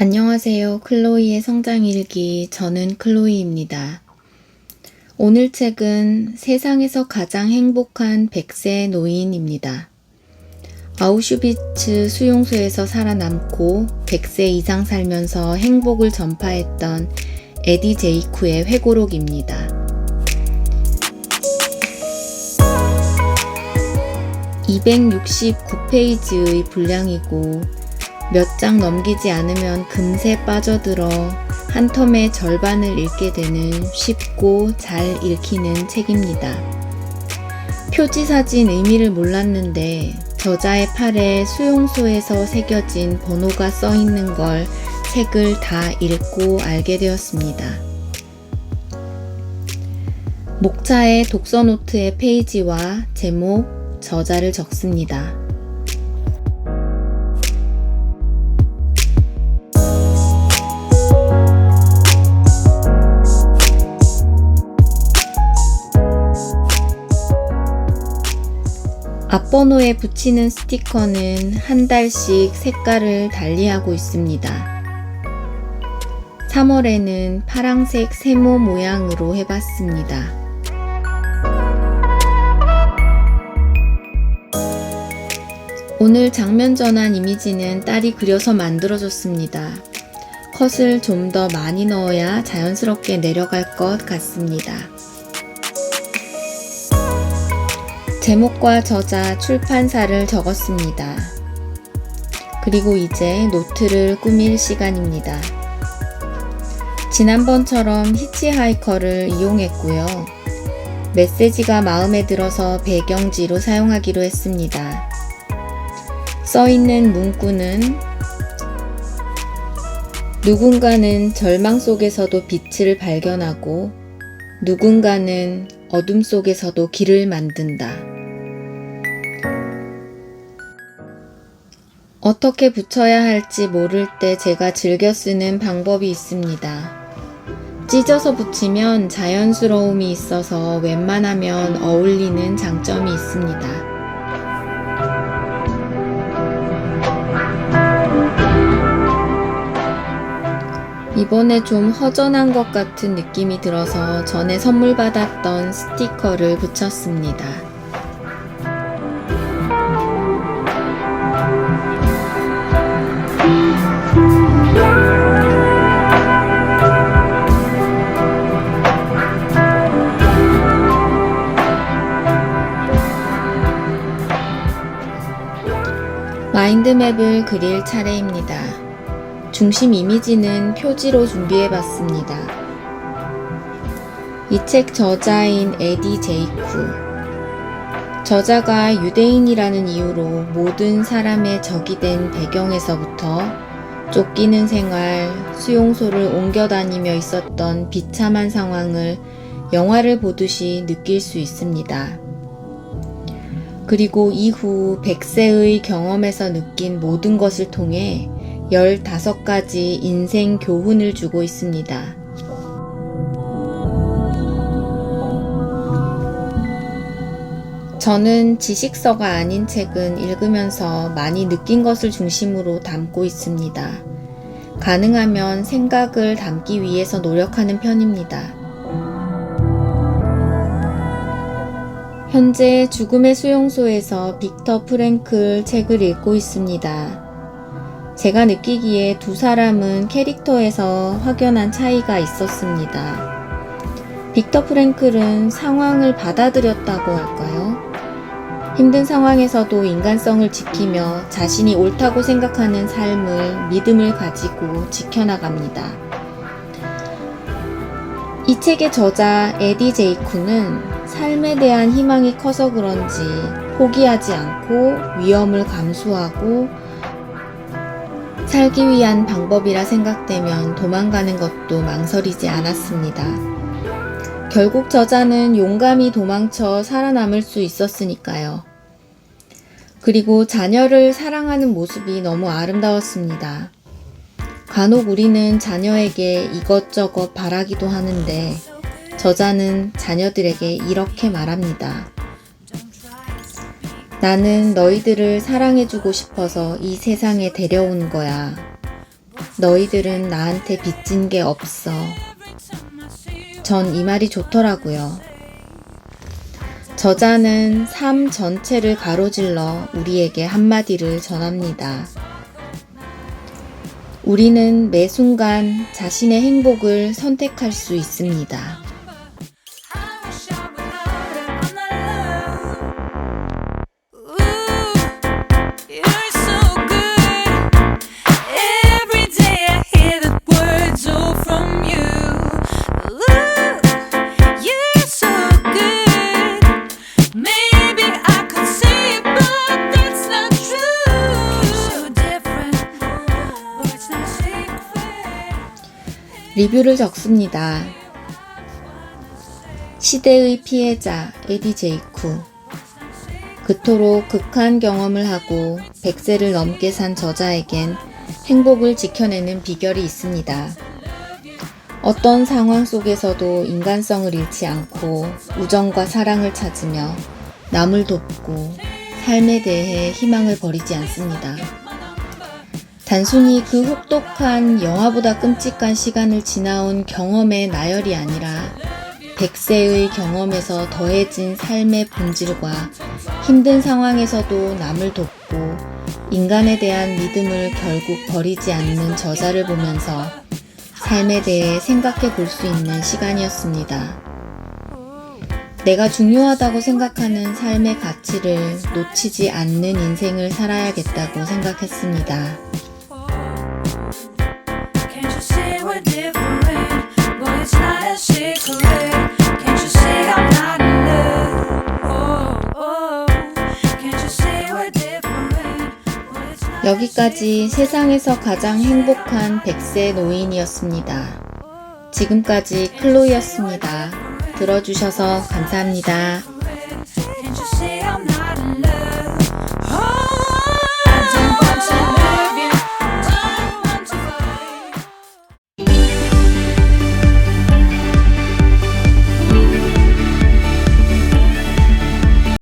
안녕하세요. 클로이의 성장일기. 저는 클로이입니다. 오늘 책은 세상에서 가장 행복한 100세 노인입니다. 아우슈비츠 수용소에서 살아남고 100세 이상 살면서 행복을 전파했던 에디 제이쿠의 회고록입니다. 269페이지의 분량이고 몇 장 넘기지 않으면 금세 빠져들어 한 텀의 절반을 읽게 되는 쉽고 잘 읽히는 책입니다. 표지 사진 의미를 몰랐는데 저자의 팔에 수용소에서 새겨진 번호가 써 있는 걸 책을 다 읽고 알게 되었습니다. 목차에 독서 노트의 페이지와 제목, 저자를 적습니다. 앞번호에 붙이는 스티커는 한 달씩 색깔을 달리하고 있습니다. 3월에는 파랑색 세모 모양으로 해봤습니다. 오늘 장면 전환 이미지는 딸이 그려서 만들어줬습니다. 컷을 좀 더 많이 넣어야 자연스럽게 내려갈 것 같습니다. 제목과 저자, 출판사를 적었습니다. 그리고 이제 노트를 꾸밀 시간입니다. 지난번처럼 히치하이커를 이용했고요. 메시지가 마음에 들어서 배경지로 사용하기로 했습니다. 써 있는 문구는 누군가는 절망 속에서도 빛을 발견하고 누군가는 어둠 속에서도 길을 만든다. 어떻게 붙여야 할지 모를 때 제가 즐겨 쓰는 방법이 있습니다. 찢어서 붙이면 자연스러움이 있어서 웬만하면 어울리는 장점이 있습니다. 이번에 좀 허전한 것 같은 느낌이 들어서 전에 선물 받았던 스티커를 붙였습니다. 마인드맵을 그릴 차례입니다. 중심 이미지는 표지로 준비해 봤습니다. 이 책 저자인 에디 제이쿠. 저자가 유대인이라는 이유로 모든 사람의 적이 된 배경에서부터 쫓기는 생활, 수용소를 옮겨 다니며 있었던 비참한 상황을 영화를 보듯이 느낄 수 있습니다. 그리고 이후 100세의 경험에서 느낀 모든 것을 통해 15가지 인생 교훈을 주고 있습니다. 저는 지식서가 아닌 책은 읽으면서 많이 느낀 것을 중심으로 담고 있습니다. 가능하면 생각을 담기 위해서 노력하는 편입니다. 현재 죽음의 수용소에서 빅터 프랭클 책을 읽고 있습니다. 제가 느끼기에 두 사람은 캐릭터에서 확연한 차이가 있었습니다. 빅터 프랭클은 상황을 받아들였다고 할까요? 힘든 상황에서도 인간성을 지키며 자신이 옳다고 생각하는 삶을 믿음을 가지고 지켜나갑니다. 이 책의 저자 에디 제이쿠는 삶에 대한 희망이 커서 그런지 포기하지 않고 위험을 감수하고 살기 위한 방법이라 생각되면 도망가는 것도 망설이지 않았습니다. 결국 저자는 용감히 도망쳐 살아남을 수 있었으니까요. 그리고 자녀를 사랑하는 모습이 너무 아름다웠습니다. 간혹 우리는 자녀에게 이것저것 바라기도 하는데 저자는 자녀들에게 이렇게 말합니다. 나는 너희들을 사랑해주고 싶어서 이 세상에 데려온 거야. 너희들은 나한테 빚진 게 없어. 전 이 말이 좋더라고요. 저자는 삶 전체를 가로질러 우리에게 한마디를 전합니다. 우리는 매 순간 자신의 행복을 선택할 수 있습니다. 리뷰를 적습니다. 시대의 피해자 에디 제이쿠 그토록 극한 경험을 하고 100세를 넘게 산 저자에겐 행복을 지켜내는 비결이 있습니다. 어떤 상황 속에서도 인간성을 잃지 않고 우정과 사랑을 찾으며 남을 돕고 삶에 대해 희망을 버리지 않습니다. 단순히 그 혹독한 영화보다 끔찍한 시간을 지나온 경험의 나열이 아니라 100세의 경험에서 더해진 삶의 본질과 힘든 상황에서도 남을 돕고 인간에 대한 믿음을 결국 버리지 않는 저자를 보면서 삶에 대해 생각해 볼 수 있는 시간이었습니다. 내가 중요하다고 생각하는 삶의 가치를 놓치지 않는 인생을 살아야겠다고 생각했습니다. 여기까지 세상에서 가장 행복한 100세 노인이었습니다. 지금까지 클로이였습니다. 들어주셔서 감사합니다.